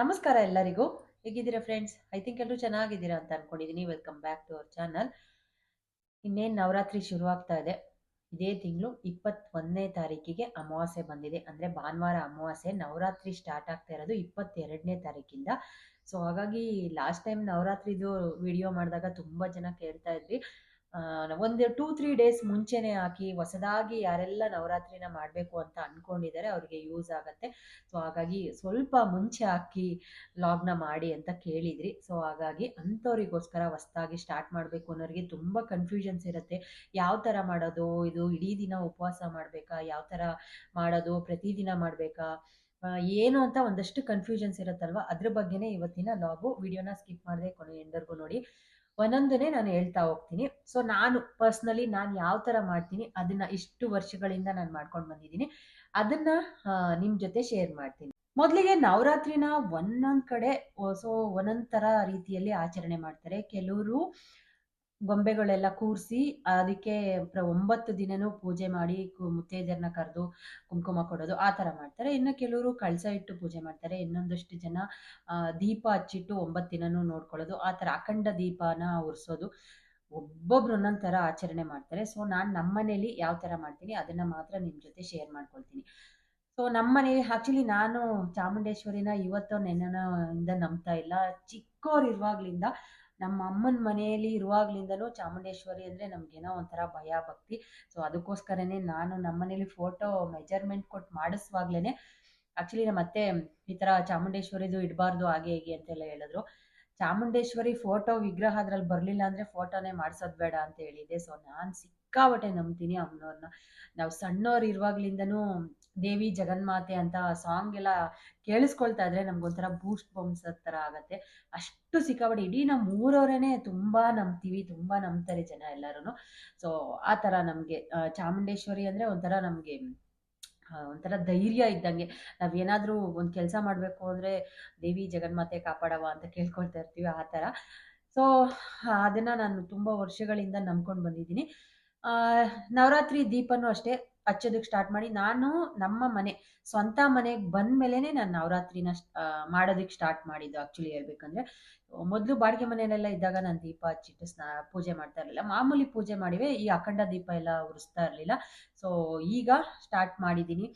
ನಮಸ್ಕಾರ ಎಲ್ಲರಿಗೂ. ಹೇಗಿದ್ದೀರಾ ಫ್ರೆಂಡ್ಸ್ ಐ ಥಿಂಕ್ ಎಲ್ಲರೂ ಚೆನ್ನಾಗಿದ್ದೀರಾ ಅಂತ ಅನ್ಕೊಂಡಿದ್ದೀನಿ welcome back to our channel ಇನ್ನೇನು ನವರಾತ್ರಿ ಶುರುವಾಗ್ತಾ ಇದೆ. ಇದೇ ತಿಂಗಳು ಇಪ್ಪತ್ತೊಂದನೇ ತಾರೀಕಿಗೆ ಅಮಾವಾಸ್ಯೆ ಬಂದಿದೆ. ಅಂದರೆ ಭಾನುವಾರ ಅಮಾವಾಸ್ಯೆ ನವರಾತ್ರಿ ಸ್ಟಾರ್ಟ್ ಆಗ್ತಾ ಇರೋದು ಇಪ್ಪತ್ತೆರಡನೇ ತಾರೀಕಿಂದ. ಸೊ ಹಾಗಾಗಿ ಲಾಸ್ಟ್ ಟೈಮ್ ನವರಾತ್ರಿದು ವಿಡಿಯೋ ಮಾಡಿದಾಗ ತುಂಬ ಜನ ಕೇಳ್ತಾ ಇದ್ವಿ. ಒಂದು ಟೂ ತ್ರೀ ಡೇಸ್ ಮುಂಚೆನೆ ಹಾಕಿ ಹೊಸದಾಗಿ ಯಾರೆಲ್ಲ ನವರಾತ್ರಿನ ಮಾಡಬೇಕು ಅಂತ ಅನ್ಕೊಂಡಿದ್ದಾರೆ ಅವ್ರಿಗೆ ಯೂಸ್ ಆಗತ್ತೆ. ಸೊ ಹಾಗಾಗಿ ಸ್ವಲ್ಪ ಮುಂಚೆ ಹಾಕಿ ಲಾಗ್ನ ಮಾಡಿ ಅಂತ ಕೇಳಿದ್ರಿ. ಸೊ ಹಾಗಾಗಿ ಅಂಥವ್ರಿಗೋಸ್ಕರ ಹೊಸದಾಗಿ ಸ್ಟಾರ್ಟ್ ಮಾಡಬೇಕು ಅನ್ನೋರಿಗೆ ತುಂಬ ಕನ್ಫ್ಯೂಷನ್ಸ್ ಇರುತ್ತೆ. ಯಾವ ಥರ ಮಾಡೋದು? ಇದು ಇಡೀ ದಿನ ಉಪವಾಸ ಮಾಡಬೇಕಾ? ಯಾವ ಥರ ಮಾಡೋದು? ಪ್ರತಿದಿನ ಮಾಡಬೇಕಾ? ಏನು ಅಂತ ಒಂದಷ್ಟು ಕನ್ಫ್ಯೂಷನ್ಸ್ ಇರುತ್ತಲ್ವ? ಅದ್ರ ಬಗ್ಗೆನೇ ಇವತ್ತಿನ ಲಾಗು ವಿಡಿಯೋನ ಸ್ಕಿಪ್ ಮಾಡದೆ ಕೊನೆ ಎಂದರ್ಗೂ ನೋಡಿ. ಒಂದೊಂದನೇ ನಾನು ಹೇಳ್ತಾ ಹೋಗ್ತೀನಿ. ಸೊ ನಾನು ಪರ್ಸ್ನಲಿ ನಾನು ಯಾವ ಥರ ಮಾಡ್ತೀನಿ, ಅದನ್ನ ಇಷ್ಟು ವರ್ಷಗಳಿಂದ ನಾನು ಮಾಡ್ಕೊಂಡು ಬಂದಿದ್ದೀನಿ. ಅದನ್ನ ನಿಮ್ಮ ಜೊತೆ ಶೇರ್ ಮಾಡ್ತೀನಿ. ಮೊದಲಿಗೆ ನವರಾತ್ರಿನ ಒಂದೊಂದು ಕಡೆ ಸೊ ಒಂದೊಂದು ಥರ ರೀತಿಯಲ್ಲಿ ಆಚರಣೆ ಮಾಡ್ತಾರೆ. ಕೆಲವರು ಗೊಂಬೆಗಳೆಲ್ಲ ಕೂರಿಸಿ ಅದಕ್ಕೆ ಪ್ರ ಒಂಬತ್ತು ದಿನನೂ ಪೂಜೆ ಮಾಡಿ ಮುತ್ತೈದೆಯರನ್ನ ಕರೆದು ಕುಂಕುಮ ಕೊಡೋದು ಆ ಥರ ಮಾಡ್ತಾರೆ. ಇನ್ನು ಕೆಲವರು ಕಳಸ ಇಟ್ಟು ಪೂಜೆ ಮಾಡ್ತಾರೆ. ಇನ್ನೊಂದಷ್ಟು ಜನ ದೀಪ ಹಚ್ಚಿಟ್ಟು ಒಂಬತ್ತು ದಿನನೂ ನೋಡ್ಕೊಳ್ಳೋದು. ಆ ಥರ ಅಖಂಡ ದೀಪನ ಉರಿಸೋದು ಒಬ್ಬೊಬ್ರು ಒಂದೊಂದು ಥರ ಆಚರಣೆ ಮಾಡ್ತಾರೆ. ಸೊ ನಾನು ನಮ್ಮ ಮನೇಲಿ ಯಾವ ಥರ ಮಾಡ್ತೀನಿ ಅದನ್ನು ಮಾತ್ರ ನಿಮ್ಮ ಜೊತೆ ಶೇರ್ ಮಾಡ್ಕೊಳ್ತೀನಿ. ಸೊ ನಮ್ಮ ಆ್ಯಕ್ಚುಲಿ ನಾನು ಚಾಮುಂಡೇಶ್ವರಿನ ಇವತ್ತು ನೆನನ ಇಂದ ನಂಬ್ತಾ ಇಲ್ಲ. ಚಿಕ್ಕವ್ರು ಇರುವಾಗ್ಲಿಂದ ನಮ್ಮ ಅಮ್ಮನ ಮನೆಯಲ್ಲಿ ಇರುವಾಗ್ಲಿಂದಲೂ ಚಾಮುಂಡೇಶ್ವರಿ ಅಂದರೆ ನಮಗೇನೋ ಒಂಥರ ಭಯ, ಭಕ್ತಿ. ಸೊ ಅದಕ್ಕೋಸ್ಕರನೇ ನಾನು ನಮ್ಮ ಮನೇಲಿ ಫೋಟೋ ಮೆಜರ್ಮೆಂಟ್ ಕೊಟ್ಟು ಮಾಡಿಸುವಾಗ್ಲೇ ಆ್ಯಕ್ಚುಲಿ ನಮ್ಮ ಅತ್ತೆ ಈ ಥರ ಚಾಮುಂಡೇಶ್ವರಿದು ಇಡಬಾರ್ದು ಹಾಗೆ ಹೀಗೆ ಅಂತೆಲ್ಲ ಹೇಳಿದ್ರು. ಚಾಮುಂಡೇಶ್ವರಿ ಫೋಟೋ ವಿಗ್ರಹ ಅದ್ರಲ್ಲಿ ಬರಲಿಲ್ಲ ಅಂದರೆ ಫೋಟೋನೇ ಮಾಡಿಸೋದು ಬೇಡ ಅಂತ ಹೇಳಿದೆ ಸೊ ನಾನು ಸಿಕ್ಕಾಪಟ್ಟೆ ನಂಬ್ತೀನಿ ಅಮ್ಮನವ್ರನ್ನ. ನಾವು ಸಣ್ಣವ್ರು ಇರುವಾಗ್ಲಿಂದನೂ ದೇವಿ ಜಗನ್ಮಾತೆ ಅಂತ ಸಾಂಗ್ ಎಲ್ಲ ಕೇಳಿಸ್ಕೊಳ್ತಾ ಇದ್ರೆ ನಮ್ಗೊಂಥರ ಬೂಸ್ಟ್ ಬಂಪ್ಸ್ ಥರ ಆಗತ್ತೆ. ಅಷ್ಟು ಸಿಕ್ಕಾಪಟ್ಟೆ ಇಡೀ ನಮ್ಮ ಊರವರೇನೆ ತುಂಬ ನಂಬ್ತೀವಿ ತುಂಬ ನಂಬ್ತಾರೆ ಜನ ಎಲ್ಲರೂ ಸೊ ಆ ಥರ ನಮಗೆ ಚಾಮುಂಡೇಶ್ವರಿ ಅಂದರೆ ಒಂಥರ ನಮಗೆ ಒಂಥರ ಧೈರ್ಯ ಇದ್ದಂಗೆ. ನಾವೇನಾದರೂ ಒಂದು ಕೆಲಸ ಮಾಡಬೇಕು ಅಂದರೆ ದೇವಿ ಜಗನ್ಮಾತೆ ಕಾಪಾಡವ ಅಂತ ಕೇಳ್ಕೊಳ್ತಾ ಇರ್ತೀವಿ ಆ ಥರ. ಸೊ ಅದನ್ನು ನಾನು ತುಂಬ ವರ್ಷಗಳಿಂದ ನಂಬ್ಕೊಂಡು ಬಂದಿದ್ದೀನಿ. ಆ, ನವರಾತ್ರಿ ದೀಪನೂ ಅಷ್ಟೇ. ಹಚ್ಚೋದಕ್ಕೆ ಸ್ಟಾರ್ಟ್ ಮಾಡಿ ನಾನು ನಮ್ಮ ಮನೆ, ಸ್ವಂತ ಮನೆಗೆ ಬಂದ ಮೇಲೇ ನಾನು ನವರಾತ್ರಿನ ಮಾಡೋದಕ್ಕೆ ಸ್ಟಾರ್ಟ್ ಮಾಡಿದ್ದು ಆಕ್ಚುಲಿ ಹೇಳ್ಬೇಕಂದ್ರೆ. ಮೊದಲು ಬಾಡಿಗೆ ಮನೆಯಲ್ಲೆಲ್ಲ ಇದ್ದಾಗ ನಾನು ದೀಪ ಹಚ್ಚಿಟ್ಟು ಸ್ನಾ, ಪೂಜೆ ಮಾಡ್ತಾ ಇರಲಿಲ್ಲ. ಮಾಮೂಲಿ ಪೂಜೆ ಮಾಡಿವೆ, ಈ ಅಖಂಡ ದೀಪ ಎಲ್ಲ ಉರಿಸ್ತಾ ಇರಲಿಲ್ಲ. ಸೊ ಈಗ ಸ್ಟಾರ್ಟ್ ಮಾಡಿದ್ದೀನಿ.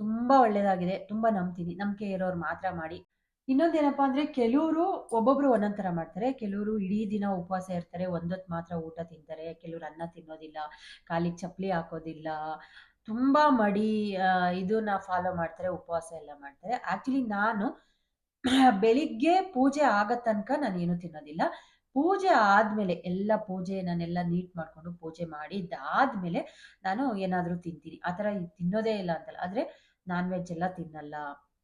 ತುಂಬ ಒಳ್ಳೆಯದಾಗಿದೆ ತುಂಬ ನಂಬ್ತೀನಿ. ನಂಬಿಕೆ ಇರೋರು ಮಾತ್ರ ಮಾಡಿ. ಇನ್ನೊಂದೇನಪ್ಪ ಅಂದ್ರೆ ಕೆಲವರು ಒಬ್ಬೊಬ್ರು ಒಂದೊಂದ್ ತರ ಮಾಡ್ತಾರೆ. ಕೆಲವರು ಇಡೀ ದಿನ ಉಪವಾಸ ಇರ್ತಾರೆ ಒಂದೊತ್ತು ಮಾತ್ರ ಊಟ ತಿಂತಾರೆ. ಕೆಲವರು ಅನ್ನ ತಿನ್ನೋದಿಲ್ಲ ಕಾಲಿಗೆ ಚಪ್ಪಲಿ ಹಾಕೋದಿಲ್ಲ. ತುಂಬಾ ಮಡಿ ಇದನ್ನ ಫಾಲೋ ಮಾಡ್ತಾರೆ, ಉಪವಾಸ ಎಲ್ಲ ಮಾಡ್ತಾರೆ. ಆಕ್ಚುಲಿ ನಾನು ಬೆಳಿಗ್ಗೆ ಪೂಜೆ ಆಗೋ ತನಕ ನಾನು ಏನು ತಿನ್ನೋದಿಲ್ಲ. ಪೂಜೆ ಆದಮೇಲೆ ಎಲ್ಲ ಪೂಜೆ ನಾನೆಲ್ಲ ನೀಟ್ ಮಾಡ್ಕೊಂಡು ಪೂಜೆ ಮಾಡಿದ್ದಾದ್ಮೇಲೆ ನಾನು ಏನಾದರೂ ತಿಂತೀನಿ. ಆ ಥರ ತಿನ್ನೋದೇ ಇಲ್ಲ ಅಂತಲ್ಲ. ಆದರೆ ನಾನ್ ವೆಜ್ ಎಲ್ಲ ತಿನ್ನಲ್ಲ.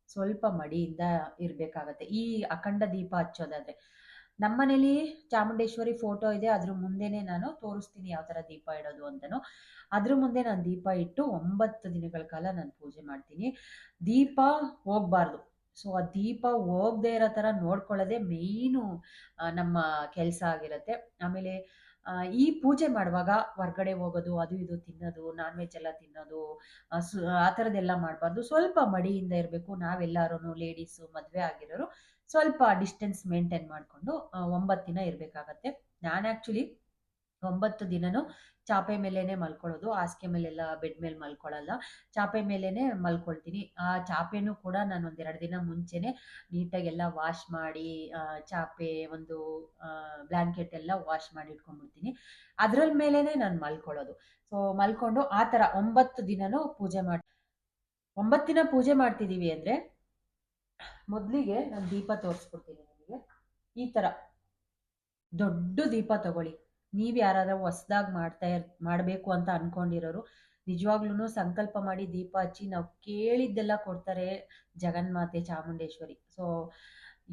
ಸ್ವಲ್ಪ ಮಡಿಯಿಂದ ಇರಬೇಕಾಗತ್ತೆ. ಈ ಅಖಂಡ ದೀಪ ಹಚ್ಚೋದಾದ್ರೆ ನಮ್ಮನೇಲಿ ಚಾಮುಂಡೇಶ್ವರಿ ಫೋಟೋ ಇದೆ. ಅದ್ರ ಮುಂದೆನೆ ನಾನು ತೋರಿಸ್ತೀನಿ ಯಾವ ಥರ ದೀಪ ಇಡೋದು ಅಂತಾನು. ಅದ್ರ ಮುಂದೆ ನಾನು ದೀಪ ಇಟ್ಟು ಒಂಬತ್ತು ದಿನಗಳ ಕಾಲ ನಾನು ಪೂಜೆ ಮಾಡ್ತೀನಿ. ದೀಪ ಹೋಗ್ಬಾರ್ದು. ಸೊ ಆ ದೀಪ ಹೋಗದೆ ಇರೋ ಥರ ನೋಡ್ಕೊಳ್ಳೋದೇ ಮೇಯ್ನು ನಮ್ಮ ಕೆಲಸ ಆಗಿರತ್ತೆ. ಆಮೇಲೆ ಈ ಪೂಜೆ ಮಾಡುವಾಗ ಹೊರ್ಗಡೆ ಹೋಗೋದು ಅದು ಇದು ತಿನ್ನೋದು ನಾನ್ ವೆಜ್ ಎಲ್ಲ ತಿನ್ನೋದು ಆ, ಥರದ್ದೆಲ್ಲ ಮಾಡಬಾರ್ದು. ಸ್ವಲ್ಪ ಮಡಿಯಿಂದ ಇರಬೇಕು. ನಾವೆಲ್ಲರೂ ಲೇಡೀಸು ಮದುವೆ ಆಗಿರೋರು ಸ್ವಲ್ಪ ಡಿಸ್ಟೆನ್ಸ್ ಮೇಂಟೈನ್ ಮಾಡಿಕೊಂಡು ಒಂಬತ್ತು ದಿನ ಇರಬೇಕಾಗತ್ತೆ. ನಾನು ಆ್ಯಕ್ಚುಲಿ ಒಂಬತ್ತು ದಿನನೂ ಚಾಪೆ ಮೇಲೇನೆ ಮಲ್ಕೊಳ್ಳೋದು. ಹಾಸಿಗೆ ಮೇಲೆಲ್ಲ ಬೆಡ್ ಮೇಲೆ ಮಲ್ಕೊಳ್ಳಲ್ಲ. ಚಾಪೆ ಮೇಲೇನೆ ಮಲ್ಕೊಳ್ತೀನಿ. ಆ ಚಾಪೆನೂ ಕೂಡ ನಾನು ಒಂದೆರಡು ದಿನ ಮುಂಚೆನೆ ನೀಟಾಗಿ ಎಲ್ಲ ವಾಶ್ ಮಾಡಿ ಚಾಪೆ ಒಂದು ಬ್ಲ್ಯಾಂಕೆಟ್ ಎಲ್ಲ ವಾಶ್ ಮಾಡಿ ಇಟ್ಕೊಂಡ್ಬಿಡ್ತೀನಿ. ಅದ್ರ ಮೇಲೇನೆ ನಾನು ಮಲ್ಕೊಳ್ಳೋದು. ಸೊ ಮಲ್ಕೊಂಡು ಆ ಥರ ಒಂಬತ್ತು ದಿನನೂ ಪೂಜೆ ಮಾಡಿ, ಒಂಬತ್ತು ದಿನ ಪೂಜೆ ಮಾಡ್ತಿದ್ದೀವಿ ಅಂದರೆ ಮೊದಲಿಗೆ ನಾನು ದೀಪ ತೋರಿಸ್ಕೊಡ್ತೀನಿ ನಿಮಗೆ. ಈ ಥರ ದೊಡ್ಡ ದೀಪ ತಗೊಳ್ಳಿ. ನೀವು ಯಾರಾದ್ರೂ ಹೊಸ್ದಾಗಿ ಮಾಡ್ತಾ ಇರ್, ಮಾಡಬೇಕು ಅಂತ ಅನ್ಕೊಂಡಿರೋರು ನಿಜವಾಗ್ಲೂ ಸಂಕಲ್ಪ ಮಾಡಿ ದೀಪ ಹಚ್ಚಿ ನಾವು ಕೇಳಿದ್ದೆಲ್ಲ ಕೊಡ್ತಾರೆ ಜಗನ್ಮಾತೆ ಚಾಮುಂಡೇಶ್ವರಿ. ಸೊ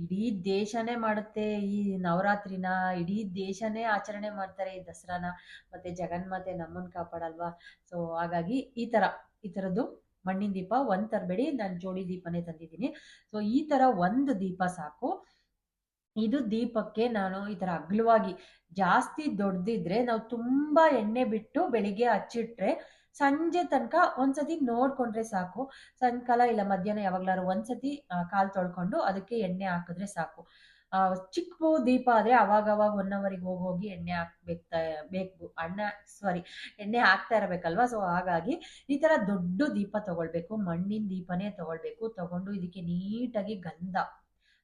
ಇಡೀ ದೇಶನೇ ಮಾಡುತ್ತೆ ಈ ನವರಾತ್ರಿನ, ಇಡೀ ದೇಶನೇ ಆಚರಣೆ ಮಾಡ್ತಾರೆ ಈ ದಸರಾನ, ಮತ್ತೆ ಜಗನ್ಮಾತೆ ನಮ್ಮನ್ನು ಕಾಪಾಡಲ್ವಾ? ಸೊ ಹಾಗಾಗಿ ಈ ಥರ ಈ ಥರದ್ದು ಮಣ್ಣಿನ ದೀಪ, ಒಂದು ತರಬೇಡಿ, ನಾನು ಜೋಡಿ ದೀಪನೇ ತಂದಿದ್ದೀನಿ. ಸೊ ಈ ಥರ ಒಂದು ದೀಪ ಸಾಕು. ಇದು ದೀಪಕ್ಕೆ ನಾನು ಈ ಥರ ಅಗ್ಲವಾಗಿ ಜಾಸ್ತಿ ದೊಡ್ಡದಿದ್ರೆ ನಾವು ತುಂಬಾ ಎಣ್ಣೆ ಬಿಟ್ಟು ಬೆಳಿಗ್ಗೆ ಹಚ್ಚಿಟ್ರೆ ಸಂಜೆ ತನಕ ಒಂದ್ಸತಿ ನೋಡ್ಕೊಂಡ್ರೆ ಸಾಕು. ಸಾಯಂಕಾಲ ಇಲ್ಲ ಮಧ್ಯಾಹ್ನ ಯಾವಾಗ್ಲಾರು ಒಂದ್ಸತಿ ಕಾಲು ತೊಳ್ಕೊಂಡು ಅದಕ್ಕೆ ಎಣ್ಣೆ ಹಾಕಿದ್ರೆ ಸಾಕು. ಚಿಕ್ಕ ದೀಪ ಆದ್ರೆ ಅವಾಗ ಅವಾಗ ಒನ್ ಅವರಿಗೆ ಹೋಗಿ ಹೋಗಿ ಎಣ್ಣೆ ಹಾಕ್ಬೇಕು, ಬೇಕು. ಅಣ್ಣ ಸಾರಿ ಎಣ್ಣೆ ಹಾಕ್ತಾ ಇರಬೇಕಲ್ವಾ? ಸೊ ಹಾಗಾಗಿ ಈ ತರ ದೊಡ್ಡ ದೀಪ ತಗೊಳ್ಬೇಕು. ಮಣ್ಣಿನ ದೀಪನೇ ತಗೊಳ್ಬೇಕು. ತಗೊಂಡು ಇದಕ್ಕೆ ನೀಟಾಗಿ ಗಂಧ.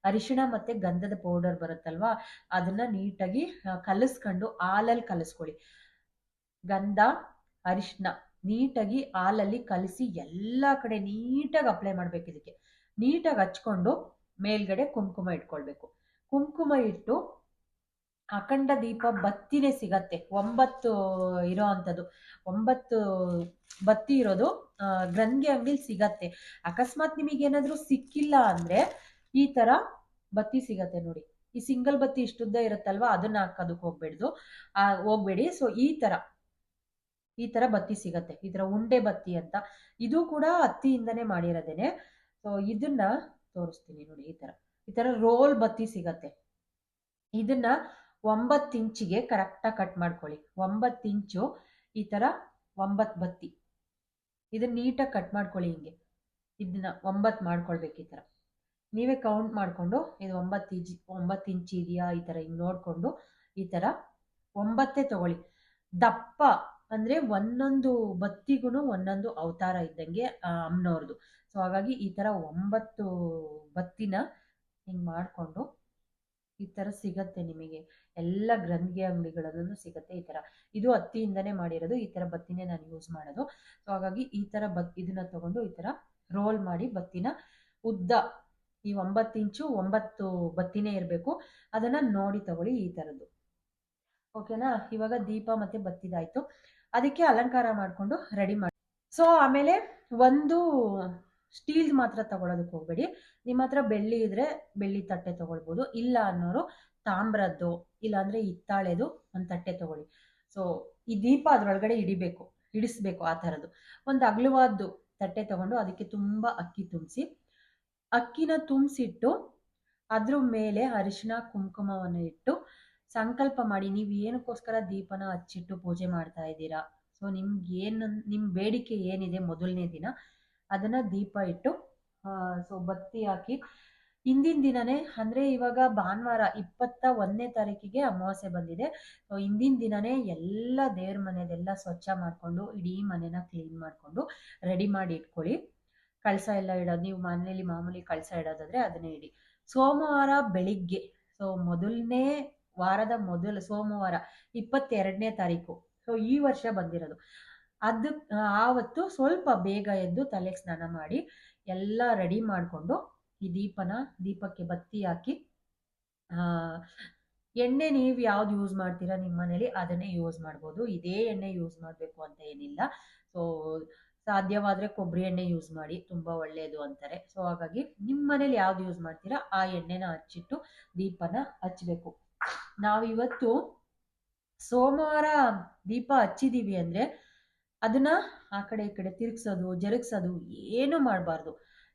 ಅರಿಶಿಣ ಮತ್ತೆ ಗಂಧದ ಪೌಡರ್ ಬರುತ್ತಲ್ವಾ? ಅದನ್ನ ನೀಟಾಗಿ ಕಲಸ್ಕೊಂಡು ಹಾಲಲ್ಲಿ ಕಲಸ್ಕೊಳ್ಳಿ. ಗಂಧ, ಅರಿಶಿಣ ನೀಟಾಗಿ ಹಾಲಲ್ಲಿ ಕಲಸಿ ಎಲ್ಲ ಕಡೆ ನೀಟಾಗಿ ಅಪ್ಲೈ ಮಾಡ್ಬೇಕು ಇದಕ್ಕೆ. ನೀಟಾಗಿ ಹಚ್ಕೊಂಡು ಮೇಲ್ಗಡೆ ಕುಂಕುಮ ಇಟ್ಕೊಳ್ಬೇಕು. ಕುಂಕುಮ ಇಟ್ಟು ಅಖಂಡ ದೀಪ ಬತ್ತಿನೇ ಸಿಗತ್ತೆ. ಒಂಬತ್ತು ಇರೋ ಅಂಥದ್ದು. ಒಂಬತ್ತು ಬತ್ತಿ ಇರೋದು ಗ್ರಂಥಿ ಅಂಗಡಿಲಿ ಸಿಗತ್ತೆ. ಅಕಸ್ಮಾತ್ ನಿಮಗೆ ಏನಾದರೂ ಸಿಕ್ಕಿಲ್ಲ ಅಂದ್ರೆ ಈ ತರ ಬತ್ತಿ ಸಿಗತ್ತೆ ನೋಡಿ. ಈ ಸಿಂಗಲ್ ಬತ್ತಿ ಇಷ್ಟುದ್ದ ಇರುತ್ತಲ್ವಾ? ಅದನ್ನ ಹಾಕೋದಕ್ಕೆ ಹೋಗ್ಬೇಡ್ದು. ಆ, ಹೋಗ್ಬೇಡಿ. ಸೊ ಈ ತರ. ಈ ತರ ಬತ್ತಿ ಸಿಗತ್ತೆ. ಈ ತರ ಉಂಡೆ ಬತ್ತಿ ಅಂತ. ಇದು ಕೂಡ ಹತ್ತಿಯಿಂದನೇ ಮಾಡಿರೋದೇನೆ. ಸೊ ಇದನ್ನ ತೋರಿಸ್ತೀನಿ ನೋಡಿ ಈ ತರ. ಈ ತರ ರೋಲ್ ಬತ್ತಿ ಸಿಗತ್ತೆ. ಇದನ್ನ ಒಂಬತ್ತು ಇಂಚಿಗೆ ಕರೆಕ್ಟಾಗಿ ಕಟ್ ಮಾಡ್ಕೊಳ್ಳಿ. ಒಂಬತ್ತು ಇಂಚು ಈ ತರ ಒಂಬತ್ತು ಬತ್ತಿ. ಇದನ್ನ ನೀಟಾಗಿ ಕಟ್ ಮಾಡ್ಕೊಳ್ಳಿ ಹಿಂಗೆ. ಇದನ್ನ ಒಂಬತ್ತು ಮಾಡ್ಕೊಳ್ಬೇಕು ಈ ತರ. ನೀವೇ ಕೌಂಟ್ ಮಾಡಿಕೊಂಡು ಇದು ಒಂಬತ್ತು ಇಂಚ್ ಒಂಬತ್ತು ಇಂಚ್ ಇದೆಯಾ ಈ ಥರ ಹಿಂಗೆ ನೋಡಿಕೊಂಡು ಈ ಥರ ಒಂಬತ್ತೇ ತಗೊಳ್ಳಿ. ದಪ್ಪ ಅಂದರೆ ಒಂದೊಂದು ಬತ್ತಿಗೂ ಒಂದೊಂದು ಅವತಾರ ಇದ್ದಂಗೆ ಅಮ್ಮನವ್ರದ್ದು ಸೊ ಹಾಗಾಗಿ ಈ ಥರ ಒಂಬತ್ತು ಬತ್ತಿನ ಹಿಂಗೆ ಮಾಡಿಕೊಂಡು ಈ ಥರ ಸಿಗತ್ತೆ ನಿಮಗೆ. ಎಲ್ಲ ಗ್ರಂಥಿ ಅಂಗಡಿಗಳಲ್ಲೂ ಸಿಗತ್ತೆ ಈ ಥರ ಇದು ಹತ್ತಿಯಿಂದನೇ ಮಾಡಿರೋದು, ಈ ಥರ ಬತ್ತಿನೇ ನಾನು ಯೂಸ್ ಮಾಡೋದು. ಸೊ ಹಾಗಾಗಿ ಈ ಥರ ಬತ್ ಇದನ್ನ ತಗೊಂಡು ಈ ಥರ ರೋಲ್ ಮಾಡಿ ಬತ್ತಿನ ಉದ್ದ ಈ ಒಂಬತ್ತು ಇಂಚು ಒಂಬತ್ತು ಬತ್ತಿನೇ ಇರಬೇಕು. ಅದನ್ನ ನೋಡಿ ತಗೊಳ್ಳಿ ಈ ಥರದ್ದು ಓಕೆನಾ? ಇವಾಗ ದೀಪ ಮತ್ತೆ ಬತ್ತಿದಾಯ್ತು. ಅದಕ್ಕೆ ಅಲಂಕಾರ ಮಾಡಿಕೊಂಡು ರೆಡಿ ಮಾಡಿ, ಸೊ ಆಮೇಲೆ ಒಂದು ಸ್ಟೀಲ್ ಮಾತ್ರ ತಗೊಳೋದಕ್ಕೆ ಹೋಗ್ಬೇಡಿ. ನಿಮ್ಮ ಹತ್ರ ಬೆಳ್ಳಿ ಇದ್ರೆ ಬೆಳ್ಳಿ ತಟ್ಟೆ ತಗೊಳ್ಬೋದು. ಇಲ್ಲ ಅನ್ನೋರು ತಾಮ್ರದ್ದು, ಇಲ್ಲಾಂದ್ರೆ ಹಿತ್ತಾಳೆದು ಒಂದು ತಟ್ಟೆ ತಗೊಳ್ಳಿ. ಸೊ ಈ ದೀಪ ಅದ್ರೊಳಗಡೆ ಹಿಡಿಬೇಕು, ಹಿಡಿಸ್ಬೇಕು ಆ ಥರದ್ದು ಒಂದು ಅಗಲವಾದ್ದು ತಟ್ಟೆ ತಗೊಂಡು ಅದಕ್ಕೆ ತುಂಬ ಅಕ್ಕಿ ತುಂಬಿಸಿ ಅಕ್ಕಿನ ತುಂಬಿಸಿಟ್ಟು ಅದ್ರ ಮೇಲೆ ಅರಿಶಿನ ಕುಂಕುಮವನ್ನು ಇಟ್ಟು ಸಂಕಲ್ಪ ಮಾಡಿ, ನೀವು ಏನಕ್ಕೋಸ್ಕರ ದೀಪನ ಹಚ್ಚಿಟ್ಟು ಪೂಜೆ ಮಾಡ್ತಾ ಇದ್ದೀರಾ? ಸೊ ನಿಮ್ಗೆ ಏನು ನಿಮ್ಮ ಬೇಡಿಕೆ ಏನಿದೆ ಮೊದಲನೇ ದಿನ, ಅದನ್ನ ದೀಪ ಇಟ್ಟು ಸೊ ಬತ್ತಿ ಹಾಕಿ. ಹಿಂದಿನ ದಿನನೇ, ಅಂದರೆ ಇವಾಗ ಭಾನುವಾರ ಇಪ್ಪತ್ತ ಒಂದನೇ ತಾರೀಕಿಗೆ ಅಮಾವಾಸ್ಯೆ ಬಂದಿದೆ. ಸೊ ಹಿಂದಿನ ದಿನನೇ ಎಲ್ಲ ದೇವ್ರ ಮನೆದೆಲ್ಲ ಸ್ವಚ್ಛ ಮಾಡಿಕೊಂಡು, ಇಡೀ ಮನೆನ ಕ್ಲೀನ್ ಮಾಡಿಕೊಂಡು ರೆಡಿ ಮಾಡಿ ಇಟ್ಕೊಳ್ಳಿ. ಕಳಸ ಎಲ್ಲ ಇಡೋದು, ನೀವು ಮನೇಲಿ ಮಾಮೂಲಿ ಕಳಸ ಇಡೋದಾದ್ರೆ ಅದನ್ನೇ ಇಡಿ. ಸೋಮವಾರ ಬೆಳಿಗ್ಗೆ, ಸೊ ಮೊದಲನೇ ವಾರದ ಮೊದಲು ಸೋಮವಾರ ಇಪ್ಪತ್ತೆರಡನೇ ತಾರೀಕು, ಸೊ ಈ ವರ್ಷ ಬಂದಿರೋದು. ಅದು ಆವತ್ತು ಸ್ವಲ್ಪ ಬೇಗ ಎದ್ದು ತಲೆಗೆ ಸ್ನಾನ ಮಾಡಿ ಎಲ್ಲ ರೆಡಿ ಮಾಡಿಕೊಂಡು ಈ ದೀಪನ, ದೀಪಕ್ಕೆ ಬತ್ತಿ ಹಾಕಿ ಎಣ್ಣೆ ನೀವು ಯಾವ್ದು ಯೂಸ್ ಮಾಡ್ತೀರಾ ನಿಮ್ಮ ಮನೇಲಿ ಅದನ್ನೇ ಯೂಸ್ ಮಾಡ್ಬೋದು. ಇದೇ ಎಣ್ಣೆ ಯೂಸ್ ಮಾಡಬೇಕು ಅಂತ ಏನಿಲ್ಲ. ಸೊ ಸಾಧ್ಯವಾದರೆ ಕೊಬ್ಬರಿ ಎಣ್ಣೆ ಯೂಸ್ ಮಾಡಿ, ತುಂಬ ಒಳ್ಳೆಯದು ಅಂತಾರೆ. ಸೊ ಹಾಗಾಗಿ ನಿಮ್ಮ ಮನೇಲಿ ಯಾವ್ದು ಯೂಸ್ ಮಾಡ್ತೀರಾ? ಆ ಎಣ್ಣೆನ ಹಚ್ಚಿಟ್ಟು ದೀಪನ ಹಚ್ಚಬೇಕು ನಾವಿವತ್ತು ಸೋಮವಾರ ದೀಪ ಹಚ್ಚಿದೀವಿ ಅಂದರೆ ಅದನ್ನ ಆ ಕಡೆ ಈ ಕಡೆ ತಿರುಗ್ಸೋದು, ಜರುಗ್ಸೋದು ಏನು ಮಾಡಬಾರ್ದು.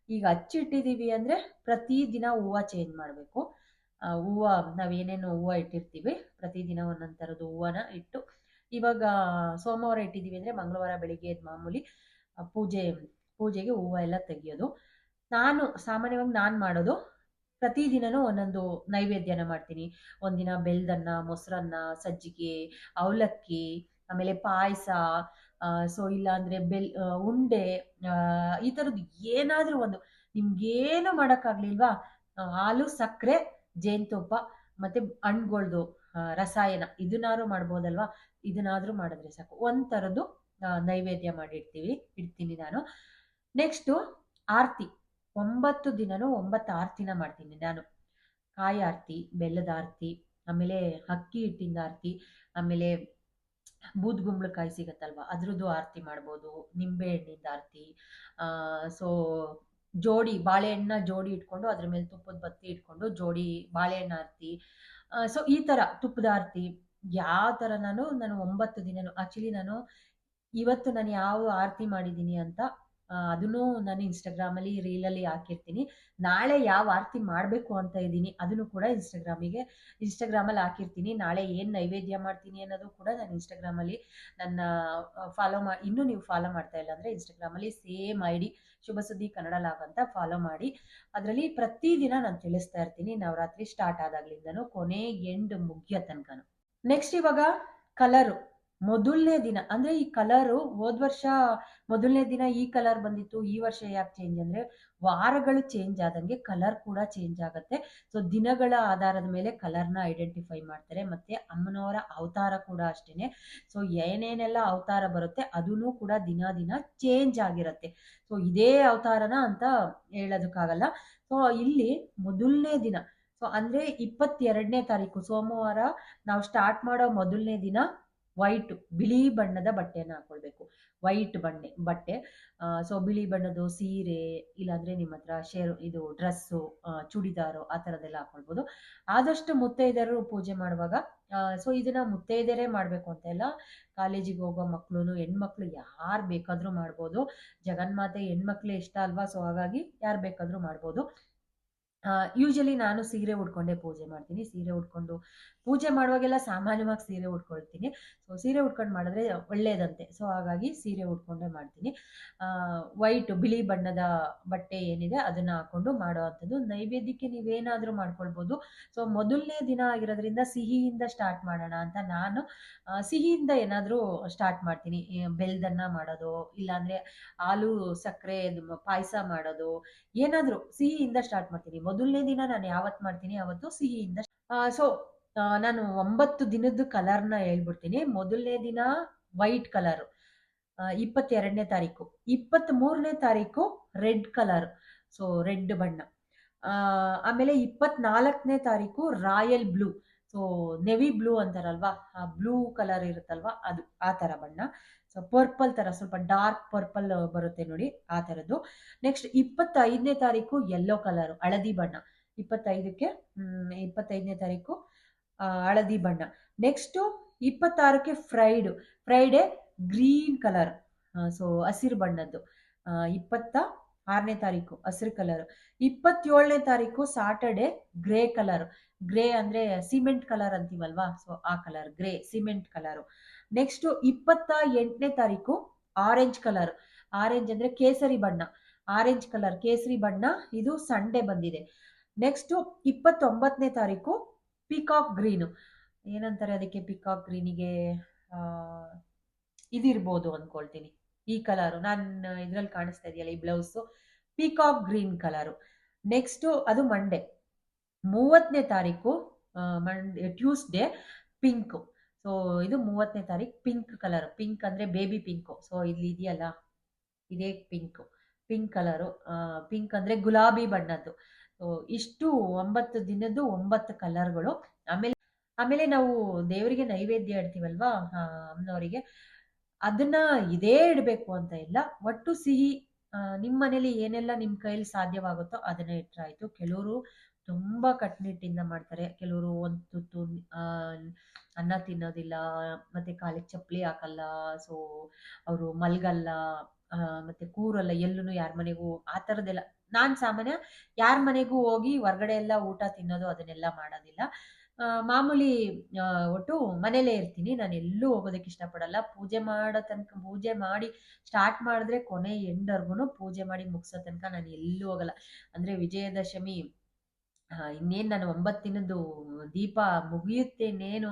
ಈಗ ಹಚ್ಚಿಟ್ಟಿದ್ದೀವಿ ಅಂದರೆ ಪ್ರತಿದಿನ ಹೂವು ಚೇಂಜ್ ಮಾಡಬೇಕು. ಹೂವು ನಾವೇನೇನು ಹೂವು ಇಟ್ಟಿರ್ತೀವಿ, ಪ್ರತಿದಿನ ಒಂದೊಂದು ಥರದ್ದು ಹೂವನ ಇಟ್ಟು ಇವಾಗ ಸೋಮವಾರ ಇಟ್ಟಿದ್ದೀವಿ ಅಂದರೆ ಮಂಗಳವಾರ, ಬೆಳಿಗ್ಗೆ ಮಾಮೂಲಿ ಪೂಜೆ, ಪೂಜೆಗೆ ಹೂವು ಎಲ್ಲ ತೆಗೆಯೋದು. ನಾನು ಸಾಮಾನ್ಯವಾಗಿ ನಾನು ಮಾಡೋದು ಪ್ರತಿದಿನನೂ ಒಂದೊಂದು ನೈವೇದ್ಯನ ಮಾಡ್ತೀನಿ. ಒಂದಿನ ಬೆಲ್ದನ್ನ, ಮೊಸರನ್ನ, ಸಜ್ಜಿಗೆ, ಅವಲಕ್ಕಿ, ಆಮೇಲೆ ಪಾಯಸ ಸೊ ಇಲ್ಲಾಂದರೆ ಬೆಲ್ ಉಂಡೆ ಈ ಥರದ್ದು ಏನಾದರೂ ಒಂದು. ನಿಮ್ಗೇನು ಮಾಡೋಕ್ಕಾಗ್ಲಿಲ್ವಾ? ಹಾಲು, ಸಕ್ಕರೆ, ಜೇನುತುಪ್ಪ, ಮತ್ತೆ ಹಣ್ಗಳ್ದು ರಸಾಯನ. ಇದನ್ನಾದ್ರೂ ಮಾಡ್ಬೋದಲ್ವಾ? ಇದನ್ನಾದ್ರೂ ಮಾಡಿದ್ರೆ ಸಾಕು. ಒಂದು ಥರದ್ದು ನೈವೇದ್ಯ ಮಾಡಿರ್ತೀವಿ, ಇಡ್ತೀನಿ ನಾನು. ನೆಕ್ಸ್ಟು ಆರತಿ, ಒಂಬತ್ತು ದಿನನೂ ಒಂಬತ್ತು ಆರತಿನ ಮಾಡ್ತೀನಿ ನಾನು. ಕಾಯಿ ಆರತಿ, ಬೆಲ್ಲದ ಆರತಿ, ಆಮೇಲೆ ಅಕ್ಕಿ ಹಿಟ್ಟಿಂದ ಆರತಿ, ಆಮೇಲೆ ಬೂದ್ಗುಂಬಳಕಾಯಿ ಸಿಗತ್ತಲ್ವ, ಅದ್ರದ್ದು ಆರತಿ ಮಾಡ್ಬೋದು, ನಿಂಬೆ ಹಣ್ಣಿಂದ ಆರತಿ ಸೊ ಜೋಡಿ, ಬಾಳೆಹಣ್ಣ ಜೋಡಿ ಇಟ್ಕೊಂಡು ಅದ್ರ ಮೇಲೆ ತುಪ್ಪದ ಬತ್ತಿ ಇಟ್ಕೊಂಡು ಜೋಡಿ, ಬಾಳೆಹಣ್ಣ ಆರತಿ ಸೊ ಈ ಥರ ತುಪ್ಪದ ಆರತಿ, ಯಾವ ಥರ ನಾನು ನಾನು ಒಂಬತ್ತು ದಿನನೂ ಆ್ಯಕ್ಚುಲಿ ನಾನು ಇವತ್ತು ನಾನು ಯಾವ ಆರತಿ ಮಾಡಿದ್ದೀನಿ ಅಂತ ಅದನ್ನು ನಾನು ಇನ್ಸ್ಟಾಗ್ರಾಮಲ್ಲಿ ರೀಲಲ್ಲಿ ಹಾಕಿರ್ತೀನಿ. ನಾಳೆ ಯಾವ ಆರತಿ ಮಾಡಬೇಕು ಅಂತ ಇದ್ದೀನಿ, ಅದನ್ನು ಕೂಡ ಇನ್ಸ್ಟಾಗ್ರಾಮಿಗೆ ಇನ್ಸ್ಟಾಗ್ರಾಮಲ್ಲಿ ಹಾಕಿರ್ತೀನಿ. ನಾಳೆ ಏನು ನೈವೇದ್ಯ ಮಾಡ್ತೀನಿ ಅನ್ನೋದು ಕೂಡ ನಾನು ಇನ್ಸ್ಟಾಗ್ರಾಮಲ್ಲಿ ನನ್ನ ಫಾಲೋ ಮಾ, ಇನ್ನೂ ನೀವು ಫಾಲೋ ಮಾಡ್ತಾ ಇಲ್ಲ ಅಂದರೆ ಇನ್ಸ್ಟಾಗ್ರಾಮಲ್ಲಿ ಸೇಮ್ ಐ ಡಿ ಶುಭ ಸುದ್ದಿ ಕನ್ನಡ ಲಾಗ್ ಅಂತ ಫಾಲೋ ಮಾಡಿ. ಅದರಲ್ಲಿ ಪ್ರತಿದಿನ ನಾನು ತಿಳಿಸ್ತಾ ಇರ್ತೀನಿ, ನವರಾತ್ರಿ ಸ್ಟಾರ್ಟ್ ಆದಾಗ್ಲಿಂದನೂ ಕೊನೆ ಎಂಡ್ ಮುಗಿಯೋ ತನಕನೂ. ನೆಕ್ಸ್ಟ್ ಇವಾಗ ಕಲರು ಮೊದಲನೇ ದಿನ, ಅಂದ್ರೆ ಈ ಕಲರು ಹೋದ್ ವರ್ಷ ಮೊದಲನೇ ದಿನ ಈ ಕಲರ್ ಬಂದಿತ್ತು, ಈ ವರ್ಷ ಯಾಕೆ ಚೇಂಜ್ ಅಂದ್ರೆ ವಾರಗಳು ಚೇಂಜ್ ಆದಂಗೆ ಕಲರ್ ಕೂಡ ಚೇಂಜ್ ಆಗುತ್ತೆ. ಸೊ ದಿನಗಳ ಆಧಾರದ ಮೇಲೆ ಕಲರ್ನ ಐಡೆಂಟಿಫೈ ಮಾಡ್ತಾರೆ, ಮತ್ತೆ ಅಮ್ಮನವರ ಅವತಾರ ಕೂಡ ಅಷ್ಟೇನೆ. ಸೊ ಏನೇನೆಲ್ಲ ಅವತಾರ ಬರುತ್ತೆ ಅದೂ ಕೂಡ ದಿನ ದಿನ ಚೇಂಜ್ ಆಗಿರುತ್ತೆ. ಸೊ ಇದೇ ಅವತಾರನ ಅಂತ ಹೇಳೋದಕ್ಕಾಗಲ್ಲ. ಸೊ ಇಲ್ಲಿ ಮೊದಲನೇ ದಿನ ಸೊ ಅಂದ್ರೆ ಇಪ್ಪತ್ತೆರಡನೇ ತಾರೀಕು, ಸೋಮವಾರ ನಾವು ಸ್ಟಾರ್ಟ್ ಮಾಡೋ ಮೊದಲನೇ ದಿನ ವೈಟ್ ಬಿಳಿ ಬಣ್ಣದ ಬಟ್ಟೆಯನ್ನು ಹಾಕೊಳ್ಬೇಕು. ವೈಟ್ ಬಣ್ಣೆ, ಬಟ್ಟೆ. ಸೊ ಬಿಳಿ ಬಣ್ಣದ್ದು ಸೀರೆ, ಇಲ್ಲಾಂದ್ರೆ ನಿಮ್ಮ ಹತ್ರ ಶೇರ್, ಇದು ಡ್ರೆಸ್ಸು ಚೂಡಿದಾರು ಆ ಥರದ್ದೆಲ್ಲ ಹಾಕೊಳ್ಬೋದು. ಆದಷ್ಟು ಮುತ್ತೈದೆಯರು ಪೂಜೆ ಮಾಡುವಾಗ ಸೊ ಇದನ್ನ ಮುತ್ತೈದೆಯರೇ ಮಾಡಬೇಕು ಅಂತ ಇಲ್ಲ. ಕಾಲೇಜಿಗೆ ಹೋಗೋ ಮಕ್ಕಳು ಹೆಣ್ಮಕ್ಳು ಯಾರು ಬೇಕಾದರೂ ಮಾಡ್ಬೋದು. ಜಗನ್ಮಾತೆ ಹೆಣ್ಮಕ್ಳೇ ಇಷ್ಟ ಅಲ್ವಾ? ಸೊ ಹಾಗಾಗಿ ಯಾರು ಬೇಕಾದರೂ ಮಾಡ್ಬೋದು. ಯೂಶಲಿ ನಾನು ಸೀರೆ ಉಟ್ಕೊಂಡೇ ಪೂಜೆ ಮಾಡ್ತೀನಿ. ಸೀರೆ ಉಟ್ಕೊಂಡು ಪೂಜೆ ಮಾಡುವಾಗೆಲ್ಲ ಸಾಮಾನ್ಯವಾಗಿ ಸೀರೆ ಉಟ್ಕೊಳ್ತೀನಿ. ಸೊ ಸೀರೆ ಉಟ್ಕೊಂಡು ಮಾಡಿದ್ರೆ ಒಳ್ಳೇದಂತೆ. ಸೊ ಹಾಗಾಗಿ ಸೀರೆ ಉಟ್ಕೊಂಡೇ ಮಾಡ್ತೀನಿ. ವೈಟ್ ಬಿಳಿ ಬಣ್ಣದ ಬಟ್ಟೆ ಏನಿದೆ ಅದನ್ನು ಹಾಕೊಂಡು ಮಾಡೋ ಅಂಥದ್ದು ನೈವೇದ್ಯಕ್ಕೆ ನೀವೇನಾದರೂ ಮಾಡ್ಕೊಳ್ಬೋದು. ಸೊ ಮೊದಲನೇ ದಿನ ಆಗಿರೋದ್ರಿಂದ ಸಿಹಿಯಿಂದ ಸ್ಟಾರ್ಟ್ ಮಾಡೋಣ ಅಂತ ನಾನು ಸಿಹಿಯಿಂದ ಏನಾದರೂ ಸ್ಟಾರ್ಟ್ ಮಾಡ್ತೀನಿ. ಬೆಲ್ದನ್ನ ಮಾಡೋದು, ಇಲ್ಲಾಂದರೆ ಹಾಲು ಸಕ್ಕರೆ ಪಾಯಸ ಮಾಡೋದು, ಏನಾದರೂ ಸಿಹಿಯಿಂದ ಸ್ಟಾರ್ಟ್ ಮಾಡ್ತೀನಿ. ಮೊದಲನೇ ದಿನ ನಾನು ಯಾವತ್ ಮಾಡ್ತೀನಿ, ಅವತ್ತು ಸಿಹಿಯಿಂದ ಸೊ ನಾನು ಒಂಬತ್ತು ದಿನದ ಕಲರ್ನ ಹೇಳ್ಬಿಡ್ತೀನಿ. ಮೊದಲನೇ ದಿನ ವೈಟ್ ಕಲರ್ ಇಪ್ಪತ್ತೆರಡನೇ ತಾರೀಕು. ಇಪ್ಪತ್ತ್ ಮೂರನೇ ತಾರೀಕು ರೆಡ್ ಕಲರ್ ಸೊ ರೆಡ್ ಬಣ್ಣ. ಆಮೇಲೆ ಇಪ್ಪತ್ನಾಲ್ಕನೇ ತಾರೀಕು royal blue so navy blue ಅಂತಾರಲ್ವಾ? ಆ ಬ್ಲೂ ಕಲರ್ ಇರುತ್ತಲ್ವಾ? ಅದು ಆ ಥರ ಬಣ್ಣ. ಸೊ ಪರ್ಪಲ್ ಥರ ಸ್ವಲ್ಪ ಡಾರ್ಕ್ ಪರ್ಪಲ್ ಬರುತ್ತೆ ನೋಡಿ ಆ ಥರದ್ದು ನೆಕ್ಸ್ಟ್ ಇಪ್ಪತ್ತೈದನೇ ತಾರೀಕು ಯೆಲ್ಲೋ ಕಲರು ಹಳದಿ ಬಣ್ಣ. ಇಪ್ಪತ್ತೈದಕ್ಕೆ ಇಪ್ಪತ್ತೈದನೇ ತಾರೀಕು ಹಳದಿ ಬಣ್ಣ. ನೆಕ್ಸ್ಟು ಇಪ್ಪತ್ತಾರಕ್ಕೆ ಫ್ರೈಡು ಫ್ರೈಡೆ ಗ್ರೀನ್ ಕಲರ್ ಸೊ ಹಸಿರು ಬಣ್ಣದ್ದು. ಇಪ್ಪತ್ತ ಆರನೇ ತಾರೀಕು, ಹಸಿರು ಕಲರ್ ಇಪ್ಪತ್ತೇಳನೇ ತಾರೀಕು ಸಾಟರ್ಡೆ ಗ್ರೇ ಕಲರ್ ಗ್ರೇ ಅಂದ್ರೆ ಸಿಮೆಂಟ್ ಕಲರ್ ಅಂತೀವಲ್ವಾ? ಸೊ ಆ colour grey cement colour next ಇಪ್ಪತ್ತ ಎಂಟನೇ ತಾರೀಕು ಆರೆಂಜ್ ಕಲರ್ ಆರೆಂಜ್ ಅಂದ್ರೆ ಕೇಸರಿ ಬಣ್ಣ. ಆರೆಂಜ್ ಕಲರ್ ಕೇಸರಿ ಬಣ್ಣ, ಇದು ಸಂಡೇ ಬಂದಿದೆ. ನೆಕ್ಸ್ಟ್ ಇಪ್ಪತ್ತೊಂಬತ್ತನೇ ತಾರೀಕು ಪಿಕಾಕ್ ಗ್ರೀನು ಏನಂತಾರೆ ಅದಕ್ಕೆ ಪಿಕಾಕ್ ಗ್ರೀನಿಗೆ ಇದಿರ್ಬೋದು ಅಂದ್ಕೊಳ್ತೀನಿ ಈ ಕಲರು ನಾನು ಇದ್ರಲ್ಲಿ ಕಾಣಿಸ್ತಾ ಇದೆಯಲ್ಲ ಈ blouse? Peacock green colour. Next ಅದು ಮಂಡೇ ಮೂವತ್ತನೇ ತಾರೀಕು ಮಂಡೇ ಟ್ಯೂಸ್ಡೇ ಪಿಂಕು ಸೊ ಇದು ಮೂವತ್ತನೇ ತಾರೀಕು ಪಿಂಕ್ ಕಲರ್. ಪಿಂಕ್ ಅಂದರೆ ಬೇಬಿ ಪಿಂಕು ಸೊ ಇಲ್ಲಿ ಇದೆಯಲ್ಲ? ಇದೇ ಪಿಂಕು ಪಿಂಕ್ ಕಲರು. ಪಿಂಕ್ ಅಂದರೆ ಗುಲಾಬಿ ಬಣ್ಣದ್ದು. ಸೊ ಇಷ್ಟು ಒಂಬತ್ತು ದಿನದ್ದು ಒಂಬತ್ತು ಕಲರ್ಗಳು. ಆಮೇಲೆ ಆಮೇಲೆ ನಾವು ದೇವರಿಗೆ ನೈವೇದ್ಯ ಇಡ್ತೀವಲ್ವಾ? ಅಮ್ಮನವರಿಗೆ. ಅದನ್ನ ಇದೇ ಇಡಬೇಕು ಅಂತ ಇಲ್ಲ. ಒಟ್ಟು ಸಿಹಿ ನಿಮ್ಮ ಮನೇಲಿ ಏನೆಲ್ಲ ನಿಮ್ಮ ಕೈಯಲ್ಲಿ ಸಾಧ್ಯವಾಗುತ್ತೋ ಅದನ್ನ ಇಟ್ಟರಾಯ್ತು ಕೆಲವರು ತುಂಬಾ ಕಟ್ಟುನಿಟ್ಟಿಂದ ಮಾಡ್ತಾರೆ. ಕೆಲವರು ಒಂದು ತುತ್ತು ಅನ್ನ ತಿನ್ನೋದಿಲ್ಲ, ಮತ್ತೆ ಕಾಲಿಗೆ ಚಪ್ಪಲಿ ಹಾಕಲ್ಲ, ಸೊ ಅವರು ಮಲ್ಗಲ್ಲ ಮತ್ತೆ ಕೂರಲ್ಲ ಎಲ್ಲೂ ಯಾರ ಮನೆಗೂ ಆ ಥರದ್ದೆಲ್ಲ ನಾನು ಸಾಮಾನ್ಯ ಯಾರ ಮನೆಗೂ ಹೋಗಿ ಹೊರ್ಗಡೆ ಎಲ್ಲ ಊಟ ತಿನ್ನೋದು ಅದನ್ನೆಲ್ಲ ಮಾಡೋದಿಲ್ಲ. ಮಾಮೂಲಿ ಒಟ್ಟು ಮನೇಲೇ ಇರ್ತೀನಿ. ನಾನು ಎಲ್ಲೂ ಹೋಗೋದಕ್ಕೆ ಇಷ್ಟಪಡಲ್ಲ. ಪೂಜೆ ಮಾಡೋ ತನಕ, ಪೂಜೆ ಮಾಡಿ ಸ್ಟಾರ್ಟ್ ಮಾಡಿದ್ರೆ ಕೊನೆ ಎಂಡ್ವರ್ಗು ಪೂಜೆ ಮಾಡಿ ಮುಗಿಸೋ ತನಕ ನಾನು ಎಲ್ಲೂ ಹೋಗಲ್ಲ. ಅಂದರೆ ವಿಜಯದಶಮಿ ಇನ್ನೇನು ನಾನು ಒಂಬತ್ತು ದಿನದ್ದು ದೀಪ ಮುಗಿಯುತ್ತೆ ಇನ್ನೇನು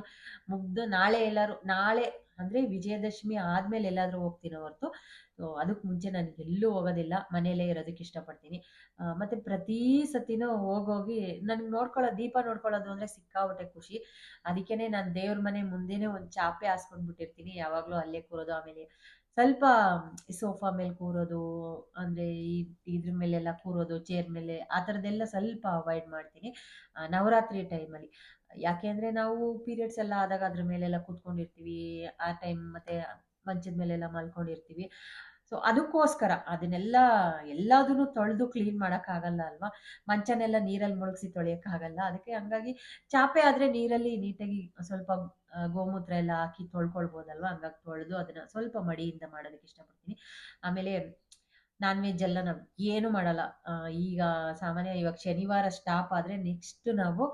ಮುಗ್ದು ನಾಳೆ ಎಲ್ಲರೂ, ನಾಳೆ ಅಂದರೆ ವಿಜಯದಶಮಿ ಆದಮೇಲೆ ಎಲ್ಲಾದರೂ ಹೋಗ್ತೀನೋ ಹೊರತು. ಅದಕ್ಕೆ ಮುಂಚೆ ನಾನು ಎಲ್ಲೂ ಹೋಗೋದಿಲ್ಲ. ಮನೆಯಲ್ಲೇ ಇರೋದಕ್ಕೆ ಇಷ್ಟಪಡ್ತೀನಿ. ಮತ್ತು ಪ್ರತಿ ಸತಿನೂ ಹೋಗೋಗಿ ನನಗೆ ನೋಡ್ಕೊಳ್ಳೋ ದೀಪ ನೋಡ್ಕೊಳ್ಳೋದು ಅಂದರೆ ಸಿಕ್ಕಾಬಟ್ಟೆ ಖುಷಿ. ಅದಕ್ಕೇ ನಾನು ದೇವ್ರ ಮನೆ ಮುಂದೆನೇ ಒಂದು ಚಾಪೆ ಹಾಸ್ಕೊಂಡ್ಬಿಟ್ಟಿರ್ತೀನಿ ಯಾವಾಗಲೂ ಅಲ್ಲೇ ಕೂರೋದು, ಆಮೇಲೆ ಸ್ವಲ್ಪ ಸೋಫಾ ಮೇಲೆ ಕೂರೋದು, ಅಂದರೆ ಈ ಇದ್ರ ಮೇಲೆಲ್ಲ ಕೂರೋದು, ಚೇರ್ ಮೇಲೆ ಆ ಥರದ್ದೆಲ್ಲ ಸ್ವಲ್ಪ ಅವಾಯ್ಡ್ ಮಾಡ್ತೀನಿ. ನವರಾತ್ರಿ ಟೈಮಲ್ಲಿ. ಯಾಕೆ ಅಂದರೆ ನಾವು ಪೀರಿಯಡ್ಸ್ ಎಲ್ಲ ಆದಾಗ ಅದ್ರ ಮೇಲೆಲ್ಲ ಕೂತ್ಕೊಂಡಿರ್ತೀವಿ. ಆ ಟೈಮ್ ಮತ್ತೆ ಮಂಚದ ಮೇಲೆಲ್ಲ ಮಲ್ಕೊಂಡಿರ್ತೀವಿ. ಸೊ ಅದಕ್ಕೋಸ್ಕರ ಅದನ್ನೆಲ್ಲ ಎಲ್ಲದನ್ನು ತೊಳೆದು ಕ್ಲೀನ್ ಮಾಡೋಕ್ಕಾಗಲ್ಲ ಅಲ್ವಾ? ಮಂಚನೆಲ್ಲ ನೀರಲ್ಲಿ ಮುಳುಗಿಸಿ ತೊಳೆಯೋಕ್ಕಾಗಲ್ಲ ಅದಕ್ಕೆ ಹಂಗಾಗಿ ಚಾಪೆ ಆದರೆ ನೀರಲ್ಲಿ ನೀಟಾಗಿ ಸ್ವಲ್ಪ ಗೋಮೂತ್ರ ಎಲ್ಲ ಹಾಕಿ ತೊಳ್ಕೊಳ್ಬೋದಲ್ವಾ? ಹಂಗಾಗಿ ತೊಳೆದು ಅದನ್ನು ಸ್ವಲ್ಪ ಮಡಿಯಿಂದ ಮಾಡೋದಕ್ಕೆ ಇಷ್ಟಪಡ್ತೀನಿ. ಆಮೇಲೆ ನಾನ್ ವೆಜ್ ಎಲ್ಲ ನಾವು ಏನು ಮಾಡಲ್ಲ. ಈಗ ಸಾಮಾನ್ಯ ಇವಾಗ ಶನಿವಾರ ಸ್ಟಾಪ್ ಆದರೆ ನೆಕ್ಸ್ಟ್ ನಾವು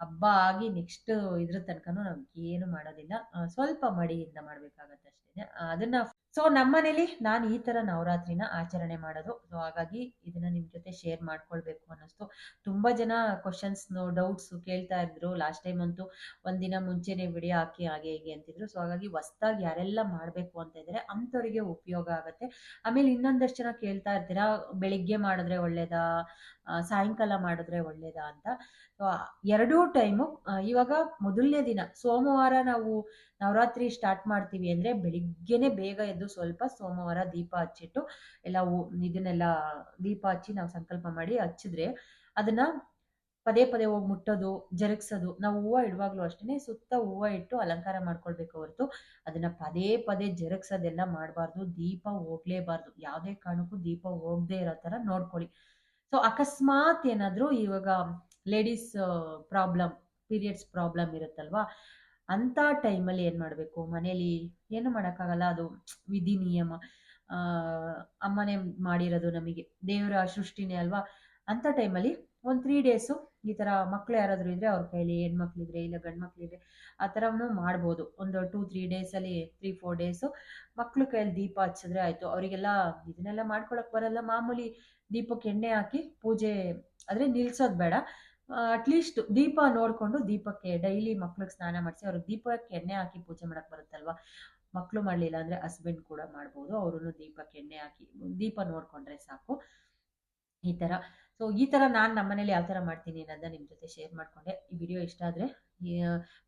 ಹಬ್ಬ ಆಗಿ ನೆಕ್ಸ್ಟ್ ಇದ್ರ ತನಕನೂ ನಾವು ಏನು ಮಾಡೋದಿಲ್ಲ. ಸ್ವಲ್ಪ ಮಡಿಯಿಂದ ಮಾಡಬೇಕಾಗತ್ತೆ ಅಷ್ಟೇ ಅದನ್ನ ಸೊ ನಮ್ಮನೇಲಿ ನಾನು ಈ ತರ ನವರಾತ್ರಿನ ಆಚರಣೆ ಮಾಡೋದು. ಸೊ ಹಾಗಾಗಿ ಇದನ್ನ ನಿಮ್ ಜೊತೆ ಶೇರ್ ಮಾಡ್ಕೊಳ್ಬೇಕು ಅನ್ನಿಸ್ತು. ತುಂಬಾ ಜನ ಕ್ವಶನ್ಸ್ ಡೌಟ್ಸ್ ಕೇಳ್ತಾ ಇದ್ರು. ಲಾಸ್ಟ್ ಟೈಮ್ ಅಂತೂ ಒಂದಿನ ಮುಂಚೆನೆ ವಿಡಿಯೋ ಹಾಕಿ, ಹಾಗೆ, ಹೀಗೆ ಅಂತಿದ್ರು. ಸೊ ಹಾಗಾಗಿ ಹೊಸ್ದಾಗಿ ಯಾರೆಲ್ಲ ಮಾಡಬೇಕು ಅಂತ ಇದ್ದಾರೆ ಅಂಥವ್ರಿಗೆ ಉಪಯೋಗ ಆಗುತ್ತೆ. ಆಮೇಲೆ ಇನ್ನೊಂದಷ್ಟು ಜನ ಕೇಳ್ತಾ ಇರ್ತೀರಾ, ಬೆಳಿಗ್ಗೆ ಮಾಡಿದ್ರೆ ಒಳ್ಳೇದಾ ಸಾಯಂಕಾಲ ಮಾಡಿದ್ರೆ ಒಳ್ಳೇದಾ ಅಂತ. ಸೊ ಎರಡೂ ಟೈಮು ಇವಾಗ ಮೊದಲನೇ ದಿನ, ಸೋಮವಾರ ನಾವು ನವರಾತ್ರಿ ಸ್ಟಾರ್ಟ್ ಮಾಡ್ತೀವಿ ಅಂದರೆ ಬೆಳಿಗ್ಗೆನೆ ಬೇಗ ಎದ್ದು ಸ್ವಲ್ಪ ಸೋಮವಾರ ದೀಪ ಹಚ್ಚಿಟ್ಟು ಎಲ್ಲ ಇದನ್ನೆಲ್ಲ ದೀಪ ಹಚ್ಚಿ ನಾವು ಸಂಕಲ್ಪ ಮಾಡಿ ಹಚ್ಚಿದ್ರೆ ಅದನ್ನ ಪದೇ ಪದೇ ಹೋಗಿ ಮುಟ್ಟೋದು, ಜರಗಿಸೋದು, ನಾವು ಹೂವು ಇಡುವಾಗ್ಲೂ ಅಷ್ಟೇ ಸುತ್ತ ಹೂವು ಇಟ್ಟು ಅಲಂಕಾರ ಮಾಡ್ಕೊಳ್ಬೇಕು ಹೊರತು ಅದನ್ನ ಪದೇ ಪದೇ ಜರಗಿಸೋದೆಲ್ಲ ಮಾಡಬಾರ್ದು, ದೀಪ ಹೋಗ್ಲೇಬಾರ್ದು, ಯಾವುದೇ ಕಾರಣಕ್ಕೂ ದೀಪ ಹೋಗದೆ ಇರೋ ಥರ ನೋಡ್ಕೊಳ್ಳಿ. ಸೊ ಅಕಸ್ಮಾತ್ ಏನಾದರೂ ಇವಾಗ ಲೇಡೀಸ್ ಪ್ರಾಬ್ಲಮ್ ಪೀರಿಯಡ್ಸ್ ಪ್ರಾಬ್ಲಮ್ ಇರುತ್ತಲ್ವಾ ಅಂಥ ಟೈಮಲ್ಲಿ ಏನು ಮಾಡಬೇಕು? ಮನೇಲಿ ಏನು ಮಾಡೋಕ್ಕಾಗಲ್ಲ? ಅದು ವಿಧಿ ನಿಯಮ. ಅಮ್ಮನೇ ಮಾಡಿರೋದು ನಮಗೆ. ದೇವರ ಸೃಷ್ಟಿನೇ ಅಲ್ವಾ? ಅಂಥ ಟೈಮಲ್ಲಿ ಒಂದು ತ್ರೀ ಡೇಸು ಈ ಥರ ಮಕ್ಳು ಯಾರಾದರೂ ಇದ್ದರೆ ಅವ್ರ ಕೈಲಿ ಹೆಣ್ಮಕ್ಳಿದ್ರೆ ಇಲ್ಲ ಗಂಡು ಮಕ್ಕಳಿದ್ರೆ ಆ ಥರನೂ ಮಾಡ್ಬೋದು. ಒಂದು ಟೂ ತ್ರೀ ಡೇಸಲ್ಲಿ ತ್ರೀ ಫೋರ್ ಡೇಸು ಮಕ್ಳು ಕೈಯಲ್ಲಿ ದೀಪ ಹಚ್ಚಿದ್ರೆ ಆಯಿತು. ಅವರಿಗೆಲ್ಲ ಇದನ್ನೆಲ್ಲ ಮಾಡ್ಕೊಳಕ್ಕೆ ಬರಲ್ಲ. ಮಾಮೂಲಿ ದೀಪಕ್ಕೆ ಎಣ್ಣೆ ಹಾಕಿ ಪೂಜೆ ಆದರೆ ನಿಲ್ಸೋದು ಬೇಡ. ಅಟ್ಲೀಸ್ಟ್ ದೀಪ ನೋಡಿಕೊಂಡು ದೀಪಕ್ಕೆ ಡೈಲಿ ಮಕ್ಳಿಗೆ ಸ್ನಾನ ಮಾಡಿಸಿ, ಅವ್ರಿಗೆ ದೀಪಕ್ಕೆ ಎಣ್ಣೆ ಹಾಕಿ ಪೂಜೆ ಮಾಡಕ್ಕೆ ಬರುತ್ತಲ್ವಾ? ಮಕ್ಕಳು ಮಾಡಲಿಲ್ಲ ಅಂದರೆ ಹಸ್ಬೆಂಡ್ ಕೂಡ ಮಾಡ್ಬೋದು ಅವ್ರು ದೀಪಕ್ಕೆ ಎಣ್ಣೆ ಹಾಕಿ, ದೀಪ ನೋಡಿಕೊಂಡ್ರೆ ಸಾಕು. ಈ ಥರ ಸೊ ಈ ಥರ ನಾನು ನಮ್ಮನೇಲಿ ಯಾವ ಥರ ಮಾಡ್ತೀನಿ ಅನ್ನೋದನ್ನ ನಿಮ್ಮ ಜೊತೆ ಶೇರ್ ಮಾಡಿಕೊಂಡೆ. ಈ ವಿಡಿಯೋ ಇಷ್ಟ ಆದರೆ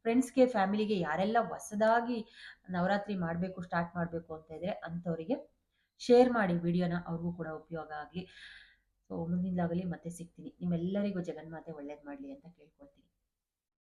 ಫ್ರೆಂಡ್ಸ್ಗೆ ಫ್ಯಾಮಿಲಿಗೆ ಯಾರೆಲ್ಲ ಹೊಸದಾಗಿ ನವರಾತ್ರಿ ಮಾಡಬೇಕು ಸ್ಟಾರ್ಟ್ ಮಾಡಬೇಕು ಅಂತ ಇದ್ದರೆ ಅಂಥವರಿಗೆ ಶೇರ್ ಮಾಡಿ ವಿಡಿಯೋನ ಅವ್ರಿಗೂ ಕೂಡ ಉಪಯೋಗ ಆಗಲಿ. ಸೊ ಮುಂದಿನದಾಗಲಿ ಮತ್ತೆ ಸಿಗ್ತೀನಿ. ನಿಮ್ಮೆಲ್ಲರಿಗೂ ಜಗನ್ಮಾತೆ ಒಳ್ಳೇದು ಮಾಡಲಿ ಅಂತ ಕೇಳ್ಕೊಳ್ತೀನಿ.